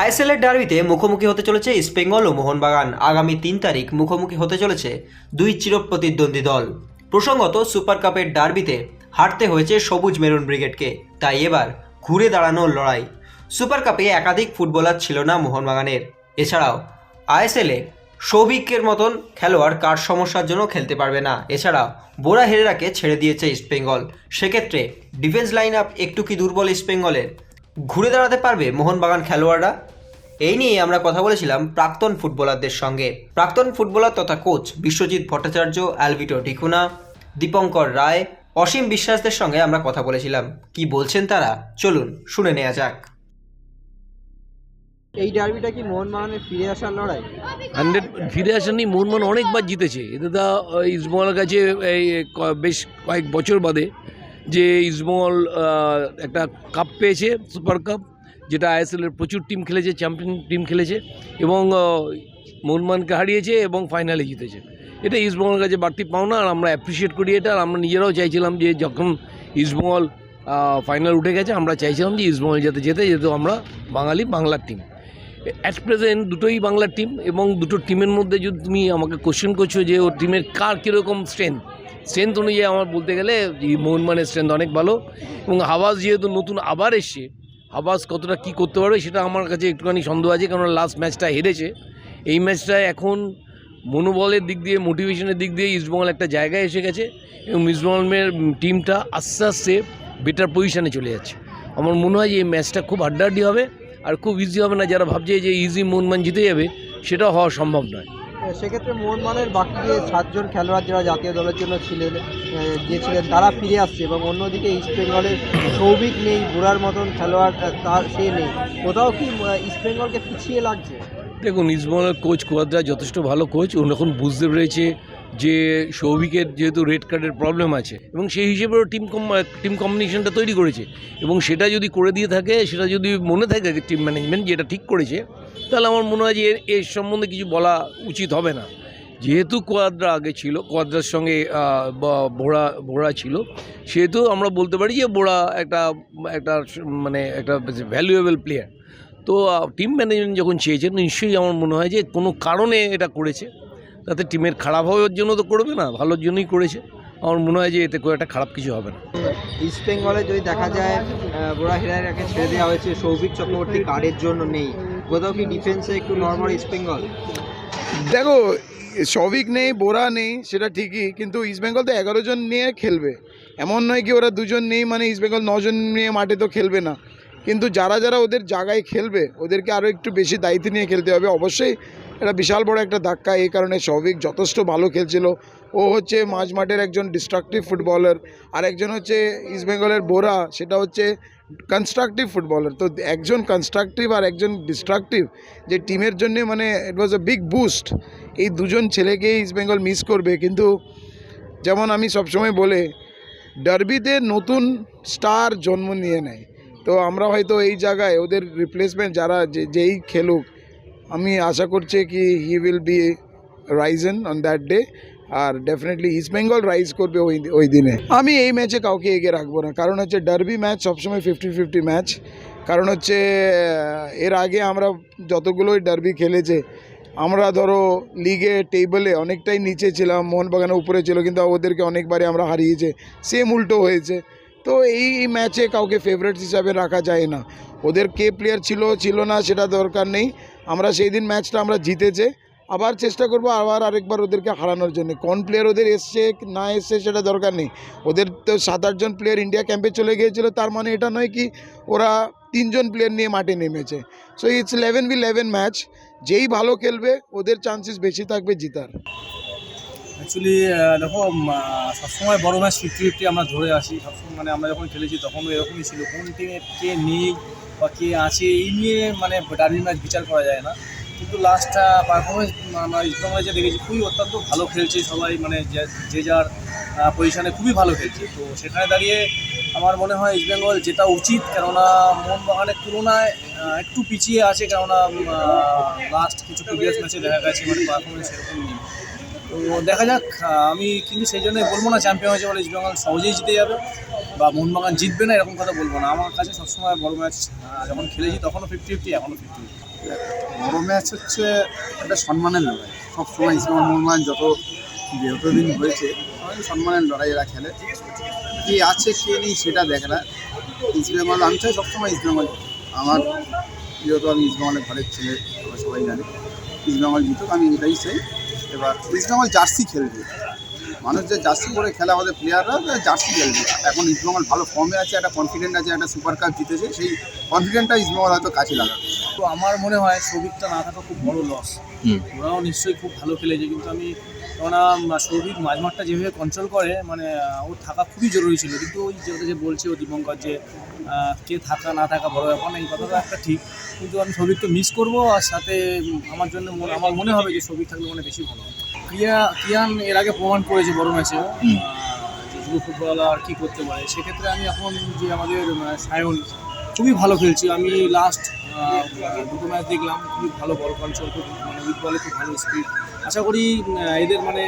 আইএসএলের ডার্বিতে মুখোমুখি হতে চলেছে ইস্টবেঙ্গল ও মোহনবাগান। আগামী তিন তারিখ মুখোমুখি হতে চলেছে দুই চিরপ্রতিদ্বন্দ্বী দল। প্রসঙ্গত, সুপার কাপের ডার্বিতে হারতে হয়েছে সবুজ মেরুন ব্রিগেডকে। তাই এবার ঘুরে দাঁড়ানোর লড়াই। সুপার কাপে একাধিক ফুটবলার ছিল না মোহনবাগানের। এছাড়াও, আইএসএলে সৌভিকের মতন খেলোয়াড় কার সমস্যার জন্য খেলতে পারবে না? এছাড়া বোরা হেরেরাকে ছেড়ে দিয়েছে ইস্টবেঙ্গল সেক্ষেত্রে ডিফেন্স লাইন আপ একটু কি দুর্বল ইস্টবেঙ্গলের ঘুরে দাঁড়াতে পারবে মোহনবাগান খেলোয়াড়রা? এই নিয়ে আমরা কথা বলেছিলাম প্রাক্তন ফুটবলারদের সঙ্গে। প্রাক্তন ফুটবলার তথা কোচ বিশ্বজিৎ ভট্টাচার্য অ্যালভিটো টিকুনা দীপঙ্কর রায় অসীম বিশ্বাসদের সঙ্গে আমরা কথা বলেছিলাম। কি বলছেন তারা? চলুন শুনে নেওয়া যাক। এই ডার্বিটা কি মোহনবাগানের ফিরে আসার লড়াই? হান্ড্রেড ফিরে আসেনি মোহনবাগান অনেকবার জিতেছে। দা ইস্টবেঙ্গলের কাছে এই বেশ কয়েক বছর বাদে যে আহ, একটা কাপ পেয়েছে সুপার কাপ যেটা আইএসএলের প্রচুর টিম খেলেছে চ্যাম্পিয়ন টিম খেলেছে এবং আহ, মোহনবাগানকে হারিয়েছে এবং ফাইনালে জিতেছে। এটা ইস্টবেঙ্গলের কাছে বাড়তি পাওনা আর আমরা অ্যাপ্রিসিয়েট করি এটা। আর আমরা নিজেরাও চাইছিলাম যে যখন ইস্টবেঙ্গল ফাইনাল উঠে গেছে আমরা চাইছিলাম যে ইস্টবেঙ্গল যাতে যেতে যেহেতু আমরা বাঙালি বাংলার টিম অ্যাট প্রেজেন্ট দুটোই বাংলার টিম এবং দুটো টিমের মধ্যে যদি তুমি আমাকে কোশ্চেন করছ যে ও টিমের কার কীরকম স্ট্রেংথ স্ট্রেংথ অনুযায়ী আমার বলতে গেলে এই মোহনবানের স্ট্রেংথ অনেক ভালো এবং হাবাস যেহেতু নতুন আবার এসছে হাবাস কতটা কী করতে পারবে সেটা আমার কাছে একটুখানি সন্দেহ আছে কারণ লাস্ট ম্যাচটা হেরেছে। এই ম্যাচটায় এখন মনোবলের দিক দিয়ে মোটিভেশনের দিক দিয়ে ইস্টবেঙ্গল একটা জায়গায় এসে গেছে এবং ইস্টবেঙ্গলের টিমটা আস্তে আস্তে বেটার পজিশনে চলে যাচ্ছে। আমার মনে হয় যে এই ম্যাচটা খুব হাড্ডাহাড্ডি হবে আর খুব ইজি হবে না যারা ভাবছে যে ইজি মোহনবান জিতে যাবে সেটা হওয়া সম্ভব নয়। সেক্ষেত্রে মোহনমানের বাকি যে সাতজন খেলোয়াড় যারা জাতীয় দলের জন্য ছিলেন গিয়েছিলেন, তারা ফিরে আসছে এবং অন্যদিকে ইস্ট বেঙ্গলের সৌভিক নেই, বুড়ার মতন খেলোয়াড় তার সে নেই। কোথাও কি ইস্ট বেঙ্গলকে পিছিয়ে লাগছে? দেখুন ইস্ট বেঙ্গলের কোচ কুয়াদ্রা যথেষ্ট ভালো কোচ এখন বুঝতে পেরেছে। যে সৌভিকের যেহেতু রেড কার্ডের প্রবলেম আছে, এবং সেই হিসেবে টিম কম, টিম কম্বিনেশনটা তৈরি করেছে। এবং সেটা যদি করে দিয়ে থাকে, সেটা যদি মনে থাকে টিম ম্যানেজমেন্ট যেটা ঠিক করেছে, তাহলে আমার মনে হয় যে এর এর সম্বন্ধে কিছু বলা উচিত হবে না। যেহেতু কোয়াদ্রা আগে ছিল কোয়াদ্রার সঙ্গে বোড়া বোড়া ছিল, সেহেতু আমরা বলতে পারি যে বোড়া একটা একটা মানে একটা ভ্যালুয়েবল প্লেয়ার তো টিম ম্যানেজমেন্ট যখন চেয়েছে, নিশ্চয়ই আমার মনে হয় যে কোনো কারণে এটা করেছে। তাতে টিমের খারাপ হওয়ার জন্য তো করবে না ভালোর জন্যই করেছে। আমার মনে হয় যে এতে খুব একটা খারাপ কিছু হবে না। ইস্টবেঙ্গলে যদি দেখা যায় বুড়া হেরাইরাকে ছেড়ে দেওয়া হয়েছে সৌভিক চক্রবর্তী কার্ডের জন্য নেই। কোথাও কি ডিফেন্সে একটু নর্মাল ইস্টবেঙ্গল দেখো সবিক নেই বোরা নেই সেটা ঠিকই কিন্তু ইস্টবেঙ্গল তো এগারো জন নিয়ে খেলবে। এমন নয় কি ওরা দুজন নেই মানে ইস্টবেঙ্গল নজন নিয়ে মাঠে তো খেলবে না। কিন্তু যারা যারা ওদের জায়গায় খেলবে ওদেরকে আরও একটু বেশি দায়িত্ব নিয়ে খেলতে হবে। অবশ্যই এটা বিশাল বড় একটা ধাক্কা। এই কারণে সৌভিক যথেষ্ট ভালো খেলছিল। ও হচ্ছে মাঝ মাঠের একজন ডিস্ট্রাকটিভ ফুটবলার আর একজন হচ্ছে ইস্টবেঙ্গলের বোরা, সেটা হচ্ছে কনস্ট্রাকটিভ ফুটবলার তো একজন কনস্ট্রাকটিভ আর একজন ডিস্ট্রাকটিভ যে টিমের জন্য মানে ইট ওয়াজ আ বিগ বুস্ট এই দুজন ছেলেকে ইস্টবেঙ্গল মিস করবে। কিন্তু যেমন আমি সবসময় বলে ডার্বিতে নতুন স্টার জন্ম নিয়ে নেয়। তো আমরা হয়তো এই জায়গায় ওদের রিপ্লেসমেন্ট যারা যেই খেলুক আমি আশা করছি কি he will be risen on that day R definitely East Bengal rise করবে ওই ওই দিনে। আমি এই ম্যাচে কাউকে এগিয়ে রাখব না। কারণ হচ্ছে ডার্বি ম্যাচ সবসময় ফিফটি ফিফটি ম্যাচ কারণ হচ্ছে এর আগে আমরা যতগুলোই ডার্বি খেলেছে, আমরা ধরো লিগে টেবলে অনেকটাই নিচে ছিলাম, মোহনবাগানের উপরে ছিল, কিন্তু ওদেরকে অনেকবারই আমরা হারিয়েছে। সেম উল্টো হয়েছে। তো এই ম্যাচে কাউকে ফেভারিট হিসাবে রাখা যায় না। ওদের কে প্লেয়ার ছিল ছিল না, সেটা দরকার নেই। আমরা সেই দিন ম্যাচটা আমরা জিতেছে। আবার চেষ্টা করব আবার আরেকবার ওদেরকে হারানোর জন্য। কোন প্লেয়ার ওদের এসছে না এসছে সেটা দরকার নেই। ওদের তো সাত আটজন প্লেয়ার ইন্ডিয়া ক্যাম্পে চলে গিয়েছিল, তার মানে এটা নয় কি ওরা তিনজন প্লেয়ার নিয়ে মাঠে নেমেছে। So it's eleven v eleven match যেই ভালো খেলবে, ওদের চান্সেস বেশি থাকবে জিতার। অ্যাকচুয়ালি দেখো সবসময় বড় ম্যাচ ফিফটি ফিফটি আমরা ধরে আসি। সবসময় মানে আমরা যখন খেলেছি তখনও এরকমই ছিল। কোন টিমে কে নেই বা কে আছে, এই নিয়ে মানে ডার্বি ম্যাচ বিচার করা যায় না। কিন্তু লাস্টটা পারফরমেন্স আমরা ইস্টবেঙ্গলে যে দেখেছি, খুবই অত্যন্ত ভালো খেলছে সবাই মানে যে- যার পজিশনে খুবই ভালো খেলছে। তো সেখানে দাঁড়িয়ে আমার মনে হয় ইস্টবেঙ্গল জেতা উচিত, কেননা মোহনবাগানের তুলনায় একটু পিছিয়ে আছে, কেননা লাস্ট কিছু প্রিভিয়াস ম্যাচে দেখা গেছে মানে পারফরমেন্স সেরকম নেই। তো দেখা যাক আমি কিন্তু সেই জন্য বলব না চ্যাম্পিয়ন হয়েছে বলে ইস্টবেঙ্গল সহজেই জিতে যাবে। বা মোহনবাগান জিতবে না, এরকম কথা বলব না। আমার কাছে সবসময় বড় ম্যাচ যখন খেলেছি তখনও ফিফটি ফিফটি এখনও ফিফটি বড় ম্যাচ হচ্ছে একটা সম্মানের লড়াই। সবসময় ইসলাম মোহাম্মদ যত যতদিন হয়েছে সম্মানের লড়াই এরা খেলে। কে আছে, কে নেই সেটা দেখে না। ইসলামাল আমি চাই সবসময় ইসলামাল আমার যেহেতু আমি ইসলামালের ঘরের ছেলে সবাই জানি। ইসলামাল জিতুক, আমি এটাই চাই। এবার ইসলামাল জার্সি খেলবে। মানুষ যে জার্সি পরে খেলা আমাদের প্লেয়াররা জার্সি খেলবে। এখন ইসলামাল ভালো ফর্মে আছে একটা কনফিডেন্ট আছে একটা সুপার কাপ জিতেছে সেই কনফিডেন্টটা ইসলামাল হয়তো কাছে লাগাবে। তো আমার মনে হয় সৌভিকটা না থাকা খুব বড় লস ওরাও নিশ্চয়ই খুব ভালো খেলেছে কিন্তু আমি কেননা সৌভিক মাঝমাঠটা যেভাবে কন্ট্রোল করে মানে ওর থাকা খুবই জরুরি ছিল। কিন্তু ওই যেটা যে বলছে ও দীপঙ্কর যে কে থাকা না থাকা বড় ব্যাপার না এই কথাটা একটা ঠিক। কিন্তু আমি সৌভিককে মিস করব আর সাথে আমার জন্য মনে- আমার মনে হবে যে সৌভিক থাকলে মনে বেশি ভালো হবে। ক্রিয়া কিয়ান এর আগে প্রমাণ করেছে বড় ম্যাচে। যুব ফুটবলার কী করতে পারে। সেক্ষেত্রে আমি এখন যে আমাদের সায়ন খুবই ভালো খেলছি। আমি লাস্ট দুটো ম্যাচ দেখলাম খুবই ভালো বল কন্ট্রোল খুব মানে উইক বলে খুব ভালো স্পিড আশা করি এদের মানে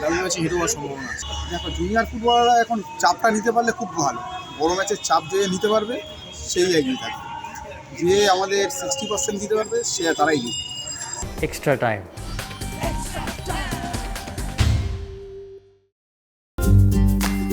ডাবল ম্যাচে হেরে হওয়ার সম্ভাবনা আছে। দেখো জুনিয়র ফুটবলাররা এখন চাপটা নিতে পারলে খুব ভালো। বড় ম্যাচের চাপ যে নিতে পারবে সেই এগিয়ে থাকবে। যে আমাদের সিক্সটি পার্সেন্ট দিতে পারবে সে তারাই জিতবে। Extra